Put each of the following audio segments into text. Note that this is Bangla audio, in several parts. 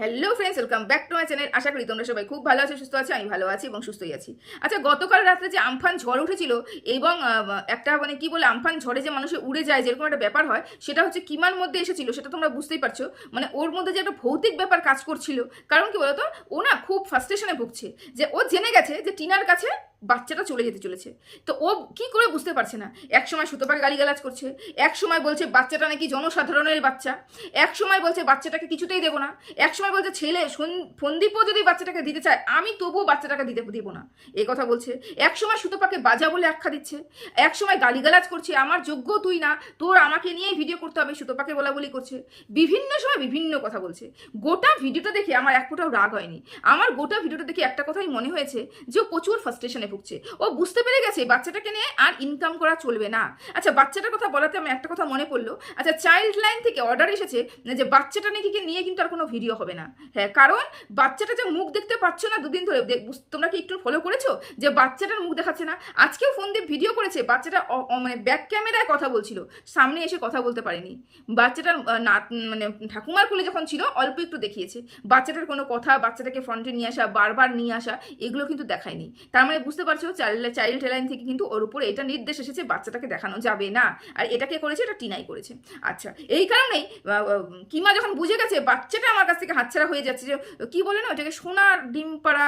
Hello friends welcome back to my channel আশা করি তোমরা সবাই খুব ভালো আছো, সুস্থ আছো, আমি ভালো আছি এবং সুস্থই আছি। আচ্ছা গতকাল রাত্রে যে আমফান ঝড় উঠেছিল এবং একটা মানে কি বলে, আমফান ঝড়ে যে মানুষের উড়ে যায়, যেরকম একটা ব্যাপার হয়, সেটা হচ্ছে কিমার মধ্যে এসেছিল, সেটা তোমরা বুঝতেই পারছ। মানে ওর মধ্যে যে একটা ভৌতিক ব্যাপার কাজ করছিল, কারণ কি বলতো, ও না খুব ফার্স্টেশনে ভুগছে। যে ও জেনে গেছে যে টিনার কাছে বাচ্চাটা চলে যেতে চলেছে। তো ও কি করে বুঝতে পারছে না? এক সময় সুতোপাকে গালিগালাজ করছে, এক সময় বলছে বাচ্চাটা নাকি জনসাধারণের বাচ্চা, এক সময় বলছে বাচ্চাটাকে কিছুতেই দেবো না, এক সময় বলছে, ছেলে ফন্দীপও যদি বাচ্চাটাকে দিতে চায়, আমি তবুও বাচ্চাটাকে দিতে, দিব না। এই কথা বলছে। এক সময় সুতোপাকে বাজা বলে আখ্যা দিচ্ছে, এক সময় গালিগালাজ করছে, আমার যোগ্য তুই না, তোর আমাকে নিয়েই ভিডিও করতে হবে, সুতোপাকে বলা বলি করছে। বিভিন্ন সময় বিভিন্ন কথা বলছে। গোটা ভিডিওটা দেখে আমার এক ফোঁটাও রাগ হয়নি। আমার গোটা ভিডিওটা দেখে একটা কথাই মনে হয়েছে যে প্রচুর ফার্স্টেশনে ভুগছে ও বুঝতে পেরে গেছে বাচ্চাটাকে নিয়ে আর ইনকাম করা চলবে না। আচ্ছা বাচ্চাটার কথা বলাতে আমি একটা কথা মনে পড়ল। আচ্ছা চাইল্ড লাইন থেকে অর্ডার এসেছে যে বাচ্চাটা নাকি নিয়ে কিন্তু আর কোনো ভিডিও হবে না। হ্যাঁ কারণ বাচ্চাটা যে মুখ দেখতে পাচ্ছ না দুদিন ধরে তোমরা কি একটু ফলো করেছ? যে বাচ্চাটার মুখ দেখাচ্ছে না। আজকেও ফোন দিয়ে ভিডিও করেছে, বাচ্চাটা মানে ব্যাক ক্যামেরায় কথা বলছিল। সামনে এসে কথা বলতে পারেনি। বাচ্চাটার মানে ঠাকুমার কোলে যখন ছিল, অল্প একটু দেখিয়েছে। বাচ্চাটার কোনো কথা, বাচ্চাটাকে ফ্রন্টে নিয়ে আসা, বারবার নিয়ে আসা, এগুলো কিন্তু দেখায়নি। তার মানে বুঝতে পারছ? চাইল্ড চাইল্ড লাইন থেকে কিন্তু ওর উপরে এটা নির্দেশ এসেছে, বাচ্চাটাকে দেখানো যাবে না। আর এটাকে করেছে? এটা টিনাই করেছে। আচ্ছা এই কারণেই কিমা যখন বুঝে গেছে, বাচ্চাটা আমার কাছ থেকে হাতছাড়া হয়ে যাচ্ছে যে, কি বলে না ওটাকে সোনার ডিম পাড়া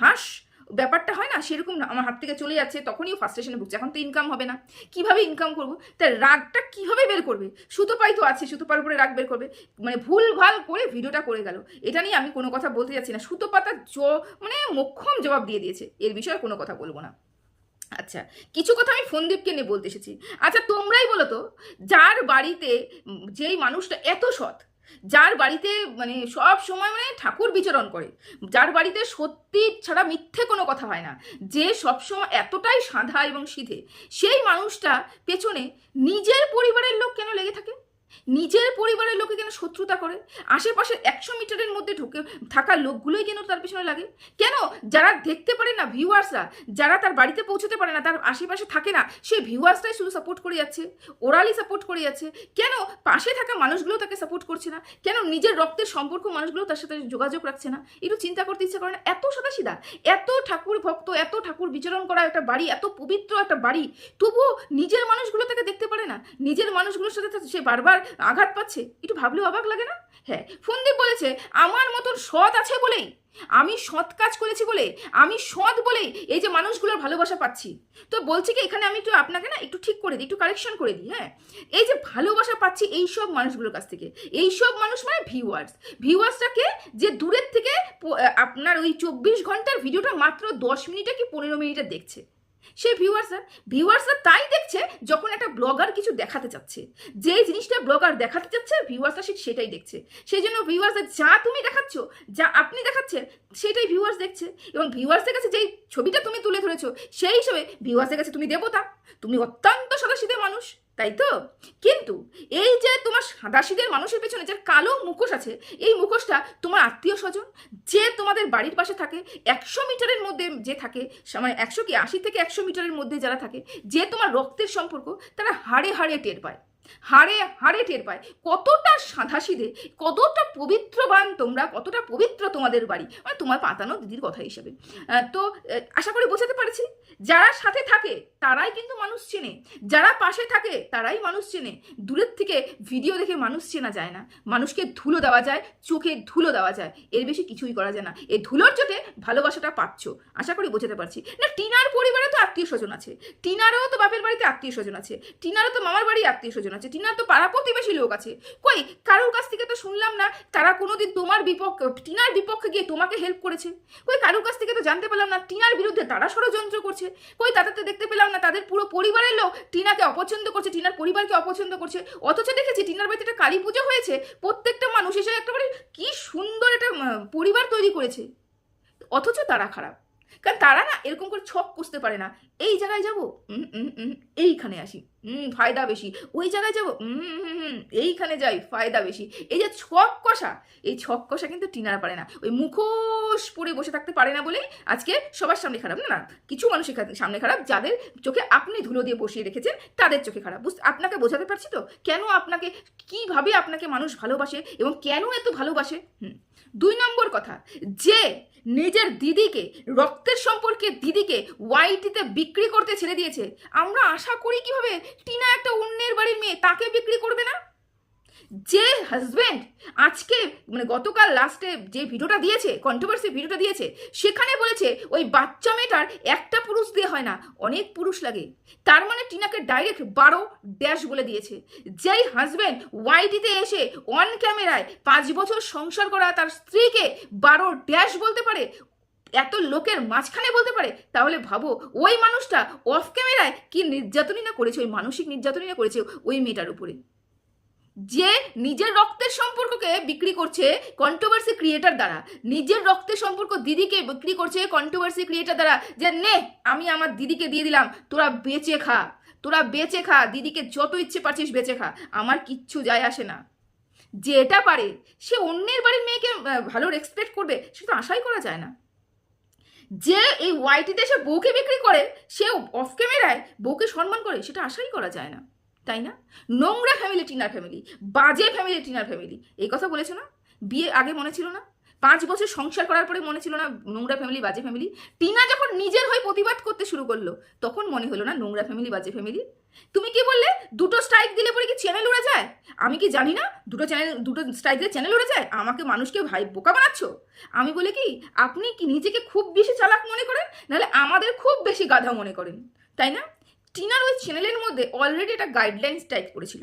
হাঁস ব্যাপারটা হয় না, সেরকম না। আমার হাত থেকে চলে যাচ্ছে, তখনই ফার্স্টেশনে স্টেশনে ভুগছে। এখন তো ইনকাম হবে না। কীভাবে ইনকাম করব? তার রাগটা কীভাবে বের করবে? সুতো সুতোপাই তো আছে, সুতো সুতোপার উপরে রাগ বের করবে। মানে ভুল ভালো করে ভিডিওটা করে গেল। এটা নিয়ে আমি কোনো কথা বলতে যাচ্ছি না। সুতো সুতোপাতা জ মানে মোক্ষম জবাব দিয়ে দিয়েছে। এর বিষয়ে কোনো কথা বলব না। আচ্ছা কিছু কথা আমি ফোনদীপকে নিয়ে বলতে এসেছি। আচ্ছা তোমরাই বলো তো, যার বাড়িতে যেই মানুষটা এত সৎ যার বাড়িতে মানে সব সময় মানে ঠাকুর বিচরণ করে, যার বাড়িতে সত্যি ছাড়া মিথ্যে কোনো কথা হয় না, যে সবসময় এতটাই সাধা এবং সিধে, সেই মানুষটা পেছনে নিজের পরিবারের লোক কেন লেগে থাকে? নিজের পরিবারের লোকে কেন শত্রুতা করে? আশেপাশে একশো মিটারের মধ্যে ঢুকে থাকা লোকগুলোই কেন তার পেছনে লাগে? কেন যারা দেখতে পারে না ভিউয়ার্সরা, যারা তার বাড়িতে পৌঁছতে পারে না, তার আশেপাশে থাকে না, সে ভিউয়ার্সটাই শুধু সাপোর্ট করে যাচ্ছে ওরালি সাপোর্ট করে যাচ্ছে। কেন পাশে থাকা মানুষগুলো তাকে সাপোর্ট করছে না? কেন নিজের রক্তের সম্পর্ক মানুষগুলো তার সাথে যোগাযোগ রাখছে না? একটু চিন্তা করতে ইচ্ছা করে না? এত সাদা এত ঠাকুর ভক্ত, এত ঠাকুর বিচরণ করা একটা বাড়ি, এত পবিত্র একটা বাড়ি, তবুও নিজের মানুষগুলো তাকে দেখতে পারে না? নিজের মানুষগুলোর সাথে সে বারবার আঘাত পাচ্ছে? একটু ভাবলেও অবাক লাগে না? হ্যাঁ ফোনদীপ বলেছে, আমার মতন সৎ আছে বলেই, আমি সৎ কাজ করেছি বলে, আমি সৎ বলেই এই যে মানুষগুলোর ভালোবাসা পাচ্ছি। তো বলছি কি, এখানে আমি একটু আপনাকে না একটু ঠিক করে দিই, একটু কারেকশন করে দিই হ্যাঁ? এই যে ভালোবাসা পাচ্ছি এই সব মানুষগুলোর কাছ থেকে, এই সব মানুষ মানে ভিউয়ার্স ভিউয়ার্সটাকে যে দূরের থেকে আপনার ওই চব্বিশ ঘণ্টার ভিডিওটা মাত্র দশ মিনিটে কি পনেরো মিনিটে দেখছে? সেই ভিউয়ার্সরা ভিউয়ার্সরা তাই দেখছে যখন একটা ব্লগার কিছু দেখাতে চাচ্ছে। যে জিনিসটা ব্লগার দেখাতে চাচ্ছে ভিউয়ার্সরা ঠিক সেটাই দেখছে। সেই জন্য ভিউয়ার্সরা যা তুমি দেখাচ্ছ, যা আপনি দেখাচ্ছেন, সেটাই ভিউয়ার্স দেখছে। এবং ভিউয়ার্সের কাছে যেই ছবিটা তুমি তুলে ধরেছো, সেই হিসেবে ভিউয়ার্সের কাছে তুমি দেবতা। তুমি অত্যন্ত সাদাসিধে মানুষ। তাই তো? কিন্তু এই যে তোমার সাদাসিদের মানুষের পেছনে যে কালো মুখোশ আছে, এই মুখোশটা তোমার আত্মীয় স্বজন, যে তোমাদের বাড়ির পাশে থাকে, একশো মিটারের মধ্যে যে থাকে মানে একশো কি আশি থেকে একশো মিটারের মধ্যে যারা থাকে, যে তোমার রক্তের সম্পর্ক তারা হাড়ে হাড়ে টের পায়। হাড়ে হাড়ে টের পায়। কতটা সাধাসিধে, কতটা পবিত্রবান তোমরা, কতটা পবিত্র তোমাদের বাড়ি। মানে তোমার পাতানো দিদির কথা হিসেবে। তো আশা করি বোঝাতে পারছি। যারা সাথে থাকে, তারাই কিন্তু মানুষ চেনে। যারা পাশে থাকে, তারাই মানুষ চেনে। দূরের থেকে ভিডিও দেখে মানুষ চেনা যায় না। মানুষকে ধুলো দেওয়া যায়, চোখে ধুলো দেওয়া যায়। এর বেশি কিছুই করা যায় না। এই ধুলোর চোটে ভালোবাসাটা পাচ্ছ। আশা করি বোঝাতে পারছি। না, টিনার পরিবারে তো আত্মীয় স্বজন আছে। টিনারও তো বাপের বাড়িতে আত্মীয় স্বজন আছে। টিনারও তো মামার বাড়ি আত্মীয় স্বজন আছে টিনার তো পাড়া প্রতিবেশী লোক আছে। কই, কারোর কাছ থেকে তো শুনলাম না, তারা কোনোদিন তোমার বিপক্ষে, টিনার বিপক্ষে গিয়ে তোমাকে হেল্প করেছে। কই, কারোর কাছ থেকে তো জানতে পেলাম না, টিনার বিরুদ্ধে তারা ষড়যন্ত্র করছে। কই তাদেরকে দেখতে পেলাম না, তাদের পুরো পরিবারের লোক টিনাকে অপছন্দ করছে, টিনার পরিবারকে অপছন্দ করছে। অথচ দেখেছি টিনার বাড়িতে একটা কালী পুজো হয়েছে, প্রত্যেকটা মানুষ এসে একেবারে কি সুন্দর একটা পরিবার তৈরি করেছে। অথচ তারা খারাপ। কারণ তারা না এরকম করে ছক কষতে পারে না। এই জায়গায় যাব এইখানে আসি। হুম ফায়দা বেশি। ওই জায়গায় যাব এইখানে যাই, ফায়দা বেশি। এই যে ছক কষা, এই ছক কষা কিন্তু টিনারা পারে না। ওই মুখোশ পরে বসে থাকতে পারে না বলেই আজকে সবার সামনে খারাপ, না না, কিছু মানুষের সামনে খারাপ, যাদের চোখে আপনি ধুলো দিয়ে বসিয়ে রেখেছেন, তাদের চোখে খারাপ। বুঝতে আপনাকে বোঝাতে পারছি তো? কেন আপনাকে, কীভাবে আপনাকে মানুষ ভালোবাসে এবং কেন এত ভালোবাসে? হুম, দুই নম্বর কথা, যে নিজের দিদিকে, রক্তের সম্পর্কে দিদিকে ওয়াইটিতে বিক্রি করতে ছেড়ে দিয়েছে। আমরা আশা করি কীভাবে টিনা একটা অন্যের বাড়ির মেয়ে তাকে বিক্রি করবে না? যে হাজবেন্ড আজকে মানে গতকাল লাস্টে যে ভিডিওটা দিয়েছে কন্ট্রোভার্সি ভিডিওটা দিয়েছে, সেখানে বলেছে ওই বাচ্চা মেয়েটার একটা পুরুষ দিয়ে হয় না, অনেক পুরুষ লাগে। তার মানে টিনাকে ডাইরেক্ট বারো ড্যাশ বলে দিয়েছে। যেই হাজবেন্ড ওয়াইটিতে এসে অন ক্যামেরায় পাঁচ বছর সংসার করা তার স্ত্রীকে বারো ড্যাশ বলতে পারে, এত লোকের মাঝখানে বলতে পারে, তাহলে ভাবো ওই মানুষটা অফ ক্যামেরায় কি নির্যাতনই না করেছে, ওই মানসিক নির্যাতনই না করেছে ওই মেয়েটার উপরে? যে নিজের রক্তের সম্পর্ককে বিক্রি করছে কন্ট্রোভার্সি ক্রিয়েটার দ্বারা। নিজের রক্তের সম্পর্ক দিদিকে বিক্রি করছে কন্ট্রোভার্সি ক্রিয়েটার দ্বারা যে, নে, আমি আমার দিদিকে দিয়ে দিলাম, তোরা বেঁচে খা, তোরা বেঁচে খা, দিদিকে যত ইচ্ছে পারছিস বেঁচে খা, আমার কিচ্ছু যায় আসে না। যে এটা পারে, সে অন্যের বাড়ির মেয়েকে ভালো রেসপেক্ট করবে সেটা আশাই করা যায় না। যে এই ওয়াইটিতে সে বউকে বিক্রি করে সে অফ ক্যামেরায় বউকে সম্মান করে, সেটা আশাই করা যায় না। তাই না? নোংরা ফ্যামিলি টিনার ফ্যামিলি বাজে ফ্যামিলি টিনার ফ্যামিলি এই কথা বলেছ না? বিয়ে আগে মনে ছিল না? পাঁচ বছর সংসার করার পরে মনে ছিল না নোংরা ফ্যামিলি বাজে ফ্যামিলি টিনা যখন নিজের হয়ে প্রতিবাদ করতে শুরু করল, তখন মনে হলো না নোংরা ফ্যামিলি বাজে ফ্যামিলি তুমি কি বললে, দুটো স্ট্রাইক দিলে পরে কি চ্যানেল উড়ে যায়? আমি কি জানি না, দুটো চ্যানেল দুটো স্ট্রাইক দিলে চ্যানেল উড়ে যায়? আমাকে মানুষকে ভাই বোকা বানাচ্ছ? আমি বলি কি, আপনি কি নিজেকে খুব বেশি চালাক মনে করেন? নাহলে আমাদের খুব বেশি গাধা মনে করেন। তাই না? টিনার ওই চ্যানেলের মধ্যে অলরেডি একটা গাইডলাইন্স টাইপ করেছিল।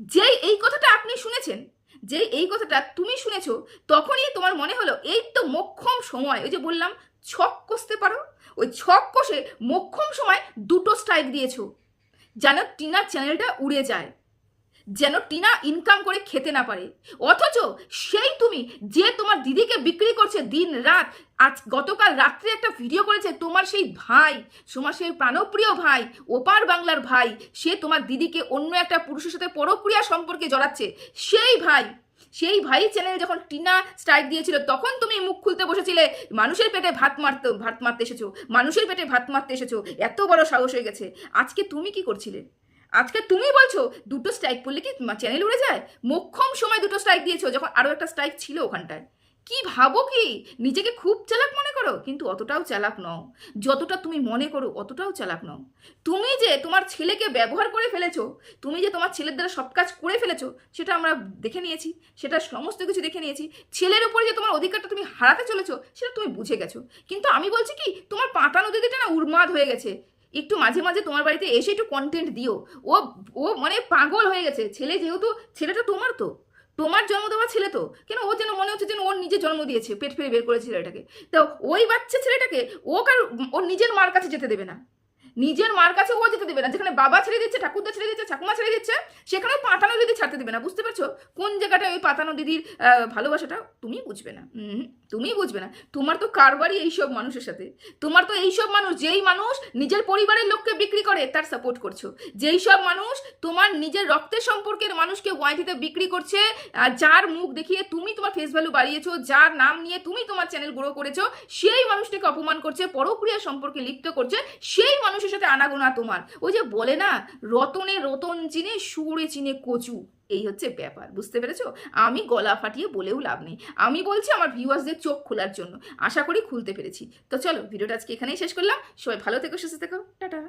যেই এই কথাটা আপনি শুনেছেন যে এই কথাটা তুমি শুনেছো, তখনই তোমার মনে হলো, এই তো মক্ষম সময়। ওই যে বললাম, ছক কষতে পারো। ওই ছক কষে মক্ষম সময় দুটো স্ট্রাইক দিয়েছ। যেন টিনার চ্যানেলটা উড়ে যায়। যেন টিনা ইনকাম করে খেতে না পারে। অথচ সেই তুমি যে তোমার দিদিকে বিক্রি করছে দিন রাত, আজ গতকাল রাত্রে একটা ভিডিও করেছে তোমার সেই ভাই, তোমার সেই প্রাণপ্রিয় ভাই, ওপার বাংলার ভাই, সে তোমার দিদিকে অন্য একটা পুরুষের সাথে পরক্রিয়া সম্পর্কে জড়াচ্ছে। সেই ভাই সেই ভাই চ্যানেল যখন টিনা স্ট্রাইক দিয়েছিল, তখন তুমি মুখ খুলতে বসেছিলে, মানুষের পেটে ভাত মারতে ভাত মারতে এসেছ, মানুষের পেটে ভাত মারতে এসেছ, এত বড় সাহস হয়ে গেছে। আজকে তুমি কি করছিলে? আজকে তুমি বলছো দুটো স্ট্রাইক পড়লে কি চ্যানেল উড়ে যায়? মোক্ষম সময় দুটো স্ট্রাইক দিয়েছ, যখন আরও একটা স্ট্রাইক ছিল ওখানটায়। কি ভাবো কি? নিজেকে খুব চালাক মনে করো? কিন্তু অতটাও চালাক নও। যতটা তুমি মনে করো, অতটাও চালাক নও। তুমি যে তোমার ছেলেকে ব্যবহার করে ফেলেছো, তুমি যে তোমার ছেলের দ্বারা সব কাজ করে ফেলেছো, সেটা আমরা দেখে নিয়েছি, সেটা সমস্ত কিছু দেখে নিয়েছি। ছেলের উপরে যে তোমার অধিকারটা তুমি হারাতে চলেছো, সেটা তুমি বুঝে গেছো। কিন্তু আমি বলছি কি, তোমার পাতা নদীতে না উন্মাদ হয়ে গেছে। একটু মাঝে মাঝে তোমার বাড়িতে এসে একটু কন্টেন্ট দিও। ও ও মানে পাগল হয়ে গেছে। ছেলে যেহেতু, ছেলেটা তোমার তো। তোমার জন্ম দেওয়া ছেলে তো। কেন ও যেন মনে হচ্ছে যেন ওর নিজে জন্ম দিয়েছে, পেট ফেলে বের করেছে ছেলেটাকে। তো ওই বাচ্চা ছেলেটাকে ও কার, ওর নিজের মার কাছে যেতে দেবে না। নিজের মার কাছে ও যেতে দেবে না। যেখানে বাবা ছেড়ে দিচ্ছে, ঠাকুরদা ছেড়ে দিচ্ছে, ঠাকুমা ছেড়ে দিচ্ছে, সেখানেও পাতানো দিদি ছাড়তে দেবে না। বুঝতে পারছ? কোন জায়গাটায় ওই পাতানো দিদির ভালোবাসাটা তুমি বুঝবে না। তুমি বুঝবে না। তোমার তো কারবারই এইসব মানুষের সাথে। তোমার তো এইসব মানুষ, যেই মানুষ নিজের পরিবারের লোককে বিক্রি করে, তার সাপোর্ট করছ। যেই সব মানুষ তোমার নিজের রক্তের সম্পর্কের মানুষকে ওয়াইটিতে বিক্রি করছে যার মুখ দেখিয়ে তুমি তোমার ফেস ভ্যালু বাড়িয়েছো, যার নাম নিয়ে তুমি তোমার চ্যানেল গ্রো করেছ, সেই মানুষটাকে অপমান করছে, পরক্রিয়া সম্পর্কে লিপ্ত করছে, সেই মানুষের সাথে আনাগোনা তোমার। ওই যে বলে না, রতনে রতন চিনে, সুরে চিনে কচু। এই হচ্ছে ব্যাপার, বুঝতে পেরেছ? আমি গলা ফাটিয়ে বলেও লাভ নেই। আমি বলছি আমার ভিউয়ার্সদের চোখ খোলার জন্য। আশা করি খুলতে পেরেছি। তো চলো, ভিডিওটা আজকে এখানেই শেষ করলাম। সবাই ভালো থেকো, সুস্থ থেকো। টাটা।